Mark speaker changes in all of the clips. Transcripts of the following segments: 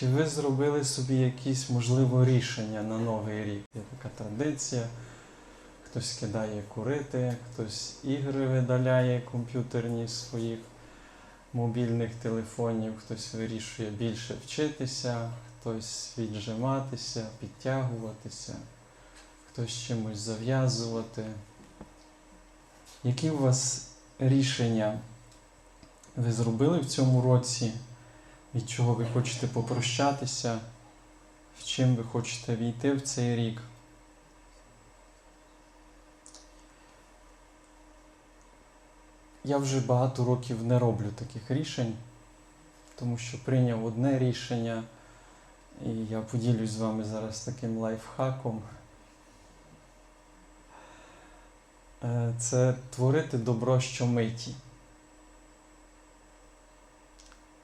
Speaker 1: Чи ви зробили собі якісь, можливо, рішення на новий рік? Є така традиція. Хтось кидає курити, хтось ігри видаляє комп'ютерні своїх мобільних телефонів, хтось вирішує більше вчитися, хтось віджиматися, підтягуватися, хтось чимось зав'язувати. Які у вас рішення ви зробили в цьому році? Від чого ви хочете попрощатися? В чим ви хочете війти в цей рік? Я вже багато років не роблю таких рішень, тому що прийняв одне рішення, і я поділюсь з вами зараз таким лайфхаком. Е, Це творити добро щомиті.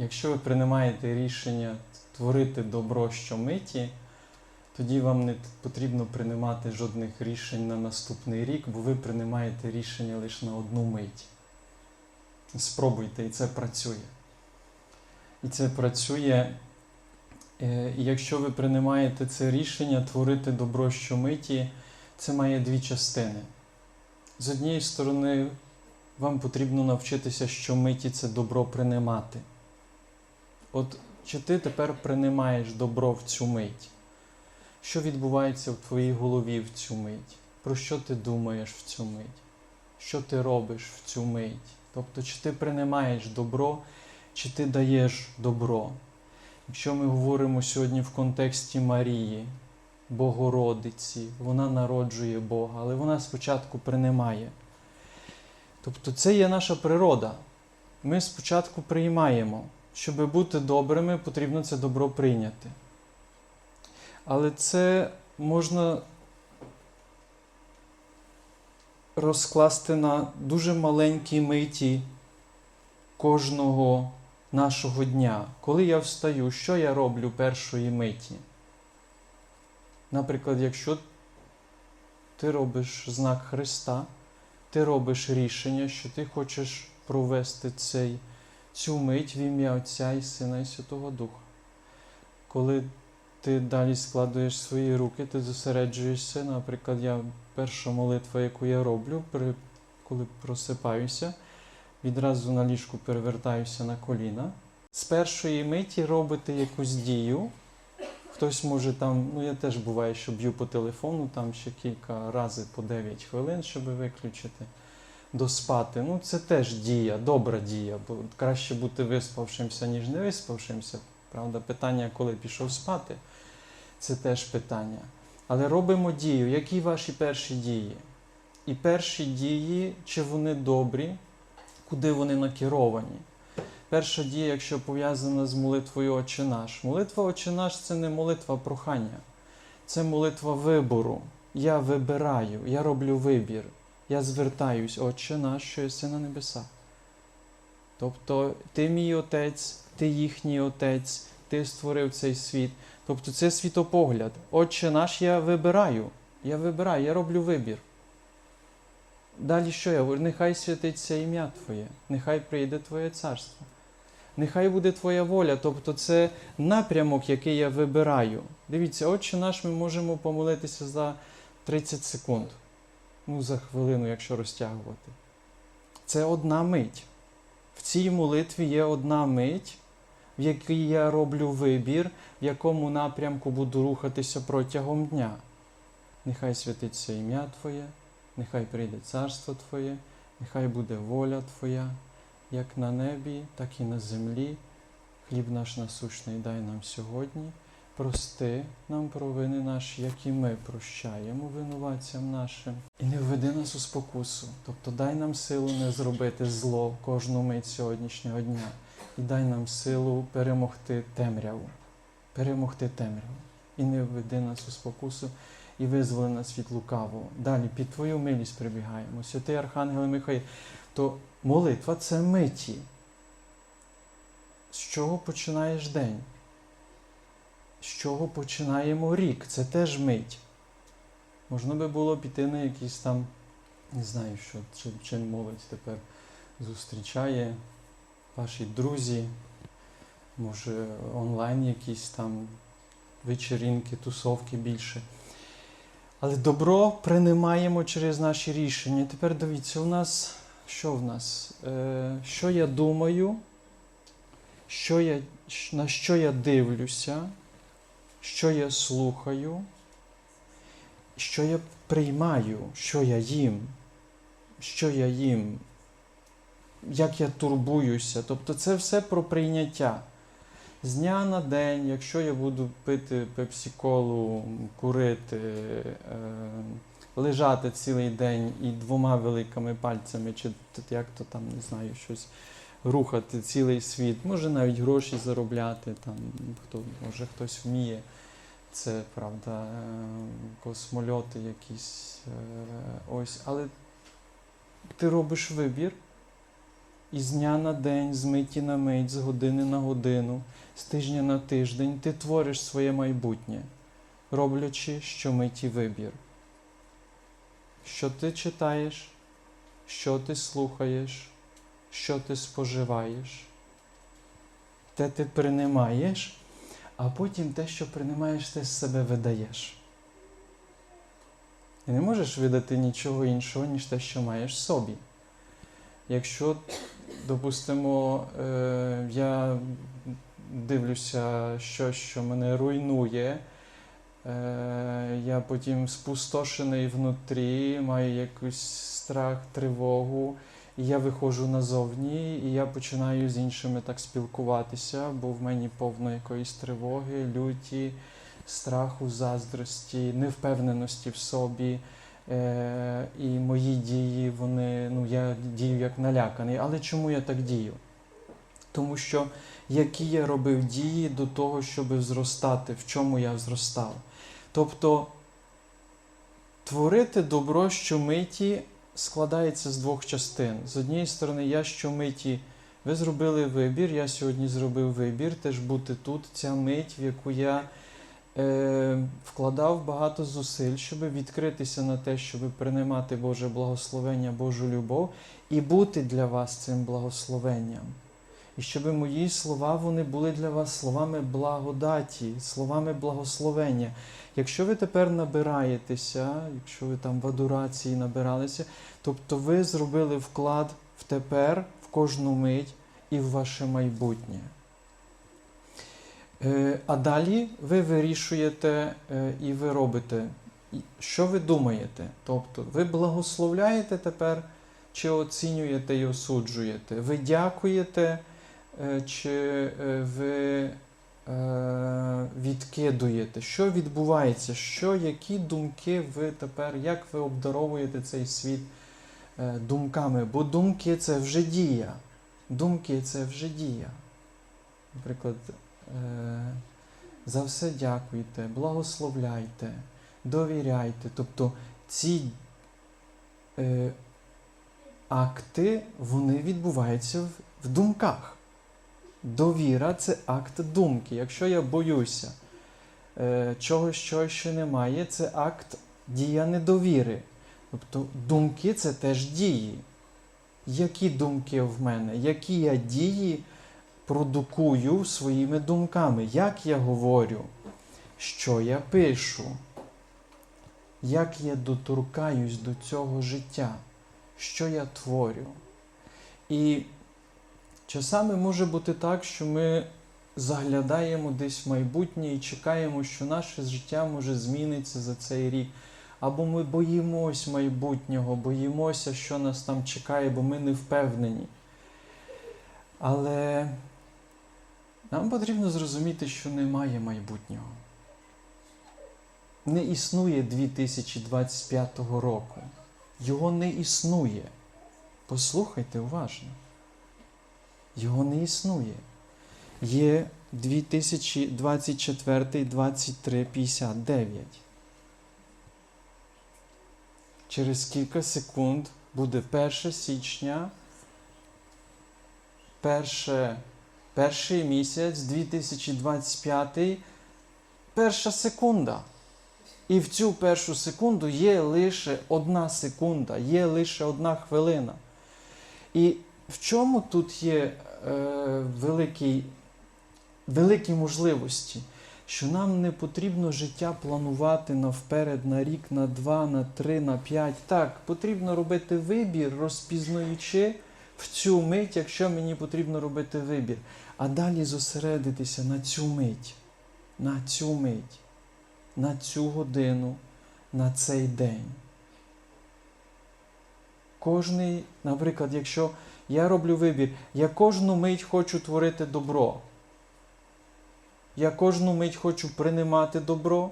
Speaker 1: Якщо ви приймаєте рішення творити добро щомиті, тоді вам не потрібно приймати жодних рішень на наступний рік, бо ви приймаєте рішення лише на одну мить. Спробуйте, і це працює. І це працює. Е, І якщо ви приймаєте це рішення творити добро щомиті, це має дві частини. З однієї сторони, вам потрібно навчитися щомиті це добро приймати. От чи ти тепер приймаєш добро в цю мить? Що відбувається в твоїй голові в цю мить? Про що ти думаєш в цю мить? Що ти робиш в цю мить? Тобто, чи ти приймаєш добро, чи ти даєш добро? Якщо ми говоримо сьогодні в контексті Марії, Богородиці, вона народжує Бога, але вона спочатку приймає. Тобто це є наша природа. Ми спочатку приймаємо. Щоб бути добрими, потрібно це добро прийняти. Але це можна розкласти на дуже маленькій миті кожного нашого дня. Коли я встаю, що я роблю першої миті? Наприклад, якщо ти робиш знак Христа, ти робиш рішення, що ти хочеш провести цей цю мить в ім'я Отця і Сина і Святого Духа. Коли ти далі складуєш свої руки, ти зосереджуєшся, наприклад, я перша молитва, яку я роблю, при, коли просипаюся, відразу на ліжку перевертаюся на коліна. З першої миті робити якусь дію. Хтось може там, ну я теж буває, що б'ю по телефону, там ще кілька разів по 9 хвилин, щоб виключити доспати. Ну, це теж дія, добра дія, бо краще бути виспавшимся, ніж не виспавшимся. Правда, питання, коли пішов спати, це теж питання. Але робимо дію. Які ваші перші дії? І перші дії, чи вони добрі, куди вони накеровані? Перша дія, якщо пов'язана з молитвою Отче наш. Молитва Отче наш це не молитва прохання, це молитва вибору. Я вибираю, я роблю вибір я звертаюсь, Отче наш, що єси на небесах. Тобто ти мій отець, ти їхній отець, ти створив цей світ. Тобто це світопогляд. Отче наш, я вибираю. Я вибираю, я роблю вибір. Далі що я говорю? Нехай святиться ім'я Твоє, нехай прийде Твоє царство. Нехай буде Твоя воля, тобто це напрямок, який я вибираю. Дивіться, Отче наш, ми можемо помолитися за 30 секунд ну, за хвилину, якщо розтягувати. Це одна мить. В цій молитві є одна мить, в якій я роблю вибір, в якому напрямку буду рухатися протягом дня. Нехай святиться ім'я Твоє, нехай прийде царство Твоє, нехай буде воля Твоя, як на небі, так і на землі. Хліб наш насущний дай нам сьогодні. Прости нам провини наші, як і ми прощаємо винуватцям нашим. І не введи нас у спокусу, тобто дай нам силу не зробити зло кожну мить сьогоднішнього дня. І дай нам силу перемогти темряву, перемогти темряву. І не введи нас у спокусу і визволи нас від лукавого. Далі під Твою милість прибігаємо. Святий Архангел Михай, то молитва це миті. З чого починаєш день? Чого починаємо рік. Це теж мить. Можна би було піти на якісь там, не знаю, що, чим, чим молодь тепер зустрічає ваші друзі, може онлайн якісь там вечеринки, тусовки більше. Але добро приймаємо через наші рішення. Тепер дивіться, у нас що в нас? Е, що я думаю, що я, на що я дивлюся, що я слухаю, що я приймаю, що я їм, що я їм, як я турбуюся. Тобто це все про прийняття. З дня на день, якщо я буду пити пепсі-колу, курити, е, лежати цілий день і двома великими пальцями, чи як то там, не знаю, щось рухати цілий світ, може навіть гроші заробляти, там, хто, може хтось вміє. Це правда, е, космольоти якісь. е, Ось, але ти робиш вибір із дня на день, з миті на мить, з години на годину, з тижня на тиждень. Ти твориш своє майбутнє, роблячи щомиті вибір. Що ти читаєш, що ти слухаєш, що ти споживаєш, те ти приймаєш, а потім те, що приймаєш, ти з себе видаєш. І не можеш видати нічого іншого, ніж те, що маєш в собі. Якщо, допустимо, е, я дивлюся щось, що мене руйнує, е, я потім спустошений внутрі, маю якийсь страх, тривогу, я виходжу назовні, і я починаю з іншими так спілкуватися, бо в мені повно якоїсь тривоги, люті, страху, заздрості, невпевненості в собі. Е, і мої дії, вони, ну, я дію як наляканий. Але чому я так дію? Тому що які я робив дії до того, щоб зростати, в чому я зростав. Тобто творити добро щомиті складається з двох частин. З однієї сторони, я щомиті, ви зробили вибір, я сьогодні зробив вибір, теж бути тут, ця мить, в яку я е, вкладав багато зусиль, щоб відкритися на те, щоб приймати Боже благословення, Божу любов і бути для вас цим благословенням. І щоб мої слова вони були для вас словами благодаті, словами благословення. Якщо ви тепер набираєтеся, якщо ви там в адорації набиралися, тобто ви зробили вклад в тепер, в кожну мить і в ваше майбутнє. Е, А далі ви вирішуєте е, і ви робите, що ви думаєте. Тобто ви благословляєте тепер, чи оцінюєте і осуджуєте. Ви дякуєте, е, чи ви відкидуєте. Що відбувається? Що, які думки ви тепер, як ви обдаровуєте цей світ е, думками? Бо думки це вже дія. Думки це вже дія. Наприклад, е, за все дякуйте, благословляйте, довіряйте. Тобто ці е, акти вони відбуваються в думках. Довіра це акт думки. Якщо я боюся е, чогось, що ще немає, це акт дія недовіри. Тобто думки це теж дії. Які думки в мене? Які я дії продукую своїми думками? Як я говорю? Що я пишу? Як я доторкаюсь до цього життя? Що я творю? І часами може бути так, що ми заглядаємо десь в майбутнє і чекаємо, що наше життя може змінитися за цей рік. Або ми боїмось майбутнього, боїмося, що нас там чекає, бо ми не впевнені. Але нам потрібно зрозуміти, що немає майбутнього. Не існує 2025 року. Його не існує. Послухайте уважно. Його не існує. Є 2024, 23, 59. Через кілька секунд буде 1 січня, перше, перший місяць 2025, перша секунда. І в цю першу секунду є лише одна секунда, є лише одна хвилина. І в чому тут є е, великий великі можливості, що нам не потрібно життя планувати навперед на рік, на два, на три, на п'ять. Так, потрібно робити вибір, розпізнаючи в цю мить, якщо мені потрібно робити вибір, а далі зосередитися на цю мить, на цю мить, на цю годину, на цей день. Кожний, наприклад, якщо я роблю вибір, я кожну мить хочу творити добро. Я кожну мить хочу приймати добро.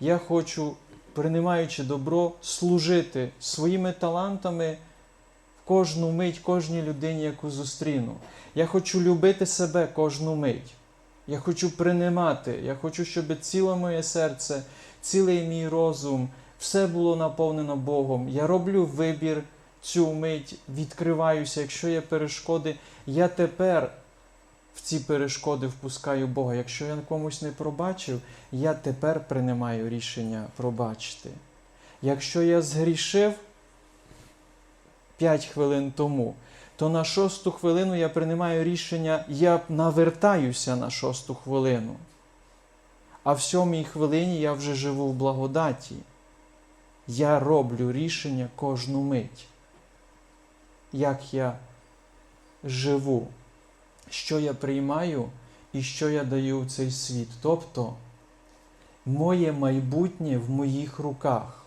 Speaker 1: Я хочу, приймаючи добро, служити своїми талантами в кожну мить, кожній людині, яку зустріну. Я хочу любити себе кожну мить. Я хочу приймати, я хочу, щоб ціле моє серце, цілий мій розум, все було наповнено Богом. Я роблю вибір цю мить, відкриваюся. Якщо є перешкоди, я тепер в ці перешкоди впускаю Бога. Якщо я комусь не пробачив, я тепер приймаю рішення пробачити. Якщо я згрішив 5 хвилин тому, то на шосту хвилину я приймаю рішення, я навертаюся на шосту хвилину. А в сьомій хвилині я вже живу в благодаті. Я роблю рішення кожну мить. Як я живу, що я приймаю і що я даю в цей світ. Тобто, моє майбутнє в моїх руках.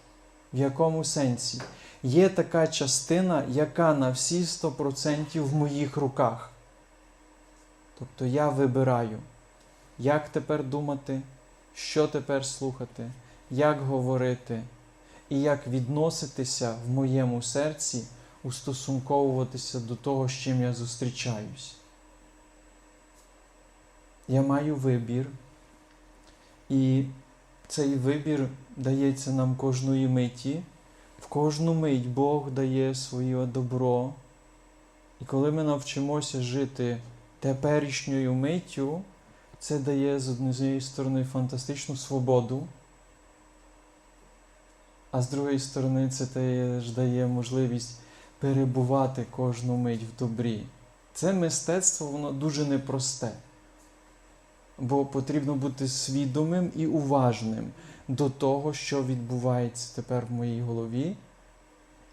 Speaker 1: В якому сенсі? Є така частина, яка на всі 100% в моїх руках. Тобто я вибираю, як тепер думати, що тепер слухати, як говорити і як відноситися в моєму серці, устосунковуватися до того, з чим я зустрічаюсь. Я маю вибір, і цей вибір дається нам кожної миті. В кожну мить Бог дає своє добро. І коли ми навчимося жити теперішньою миттю, це дає з однієї сторони фантастичну свободу, а з другої сторони, це теж дає можливість перебувати кожну мить в добрі. Це мистецтво, воно дуже непросте, бо потрібно бути свідомим і уважним до того, що відбувається тепер в моїй голові,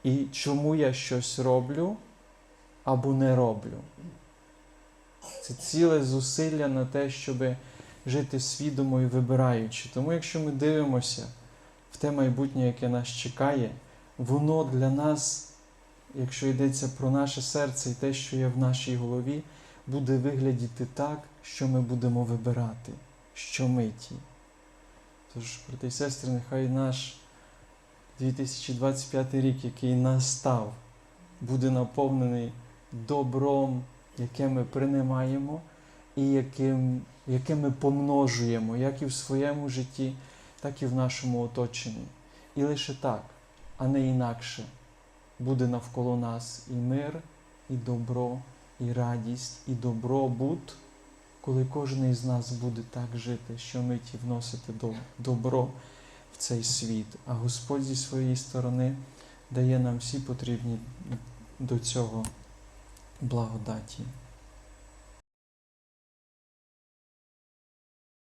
Speaker 1: і чому я щось роблю або не роблю. Це ціле зусилля на те, щоб жити свідомо і вибираючи. Тому, якщо ми дивимося в те майбутнє, яке нас чекає, воно для нас, якщо йдеться про наше серце і те, що є в нашій голові, буде виглядіти так, що ми будемо вибирати щомиті. Тож, брати і сестри, нехай наш 2025 рік, який настав, буде наповнений добром, яке ми приймаємо і яким, яке ми помножуємо, як і в своєму житті, так і в нашому оточенні. І лише так, а не інакше, буде навколо нас і мир, і добро, і радість, і добробут коли кожен із нас буде так жити, що миті вносити добро в цей світ, а Господь зі своєї сторони дає нам всі потрібні до цього благодаті.